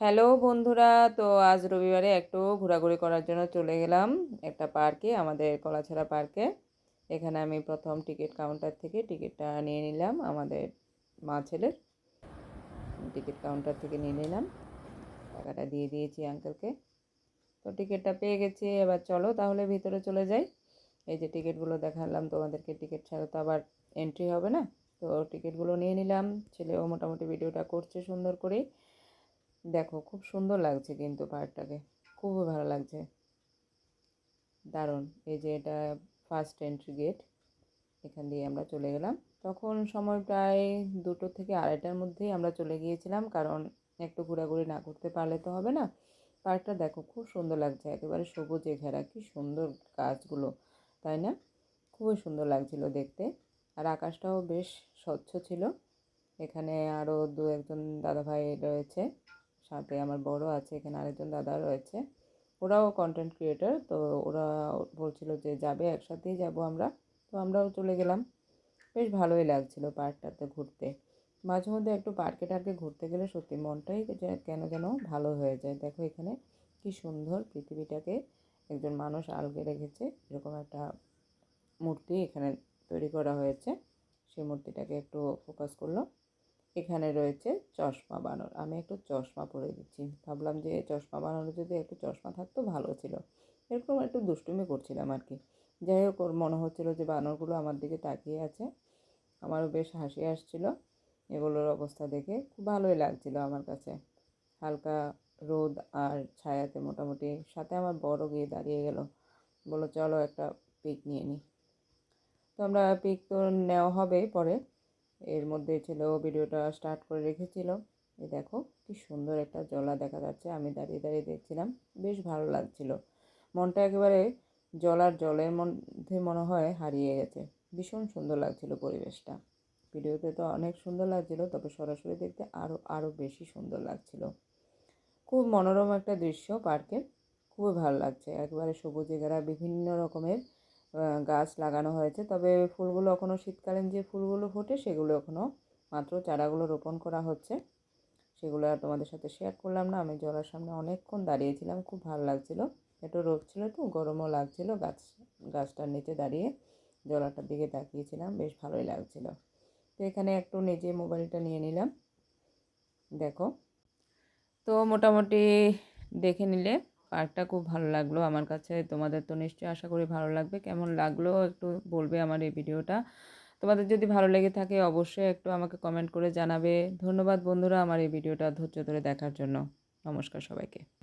Hello বন্ধুরা, তো আজ রবিবারে একটু ঘোরাঘুরি করার জন্য চলে গেলাম একটা পার্কে, আমাদের কলাছড়া পার্কে। এখানে আমি প্রথম টিকিট কাউন্টার থেকে টিকিটটা নিয়ে নিলাম, আমাদের মা ছেলের। টিকিট কাউন্টার থেকে নিয়ে নিলাম, টাকাটা দিয়ে দিয়েছি আঙ্কেলকে তো টিকিটটা পেয়ে গেছি, এবার চলো তাহলে ভিতরে চলে যাই। এই যে টিকিটগুলো দেখালাম, তোমাদেরকে টিকিট ছাড়া তো আবার এন্ট্রি হবে না। তো টিকিটগুলো নিয়ে নিলাম, ছেলেও মোটামুটি ভিডিওটা করছে সুন্দর করেই দেখো খুব সুন্দর লাগছে কিন্তু পাহাড়টাকে। খুবই ভালো লাগছে। দারুণ। এই যে এটা ফার্স্ট এন্ট্রি গেট এখান দিয়ে আমরা চলে গেলাম। তখন সময় প্রায় দুটো থেকে আড়াইটার মধ্যেই আমরা চলে গিয়েছিলাম, কারণ একটু ঘোরাঘুরি না করতে পারলে তো হবে না। পার্কটা দেখো খুব সুন্দর লাগছে, একেবারে সবুজে ঘেরা, কি সুন্দর গাছগুলো, তাই না? খুবই সুন্দর লাগছিল দেখতে। আর আকাশটাও বেশ স্বচ্ছ ছিল। এখানে আরও দু একজন দাদাভাই রয়েছে। সাথে আমার বড় আছে, এখানে আরেকজন দাদা রয়েছে। ওরাও কন্টেন্ট ক্রিয়েটার তো ওরা বলছিল যে যাবে, একসাথেই যাব আমরা। তো আমরাও চলে গেলাম। বেশ ভালোই লাগছিল পার্কটাতে ঘুরতে। মাঝে মধ্যে একটু পার্কে টার্কে ঘুরতে গেলে সত্যি মনটাই কেন যেন ভালো হয়ে যায়। দেখো এখানে কি সুন্দর পৃথিবীটাকে একজন মানুষ আলগে রেখেছে। এরকম একটা মূর্তি এখানে তৈরি করা হয়েছে। সেই মূর্তিটাকে একটু ফোকাস করল। এখানে রয়েছে চশমা বানর আমি একটু চশমা পরে দিচ্ছি ভাবলাম যে চশমা বানানো যদি একটু চশমা থাকতো ভালো ছিল। এরকম একটু দুষ্টুমি করছিলাম আর কি যাই হোক, ওর মনে হচ্ছিল যে বানরগুলো আমার দিকে তাকিয়ে আছে। আমারও বেশ হাসি আসছিল এগুলোর অবস্থা দেখে। খুব ভালোই লাগছিল আমার কাছে। হালকা রোদ আর ছায়াতে মোটামুটি সাথে আমার বড় গিয়ে দাঁড়িয়ে গেল। বলো চলো একটা পিক নিয়ে নিই তো আমরা পিক তো নেওয়া হবে পরে। এর মধ্যে ছিল ভিডিওটা স্টার্ট করে রেখেছিল এই দেখো, কি সুন্দর একটা জলা দেখা যাচ্ছে। আমি দাঁড়িয়ে দাঁড়িয়ে দেখছিলাম, বেশ ভালো লাগছিল। মনটা একেবারে জলার জলের মধ্যে মনে হয় হারিয়ে গেছে। ভীষণ সুন্দর লাগছিল পরিবেশটা। ভিডিওতে তো অনেক সুন্দর লাগছিল, তবে সরাসরি দেখতে আরও আরও বেশি সুন্দর লাগছিল। খুব মনোরম একটা দৃশ্য পার্কের খুবই ভালো লাগছে। একবারে সবুজে ঘেরা বিভিন্ন রকমের গাছ লাগানো হয়েছে। তবে ফুলগুলো এখনও শীতকালীন যে ফুলগুলো ফোটে, সেগুলো এখনও মাত্র চারাগুলো রোপণ করা হচ্ছে। সেগুলো আর তোমাদের সাথে শেয়ার করলাম না। আমি জলার সামনে অনেকক্ষণ দাঁড়িয়েছিলাম, খুব ভালো লাগছিল। একটু রোদ ছিল তো, গরমও লাগছিল। গাছ, গাছটার নিচে দাঁড়িয়ে জলাটার দিকে তাকিয়েছিলাম, বেশ ভালোই লাগছিল। তো এখানে একটু নিজে মোবাইলটা নিয়ে নিলাম। দেখো। তো মোটামুটি দেখে নিলে পার্কটা খুব ভালো লাগল। আমার কাছে তোমাদের তো নিশ্চয়ই আশা করি ভালো লাগবে। কেমন লাগল একটু বলবে আমার এই ভিডিওটা। তোমাদের যদি ভালো লেগে থাকে অবশ্যই একটু আমাকে কমেন্ট করে জানাবে। ধন্যবাদ বন্ধুরা আমার এই ভিডিওটা ধৈর্য ধরে দেখার জন্য। নমস্কার সবাইকে।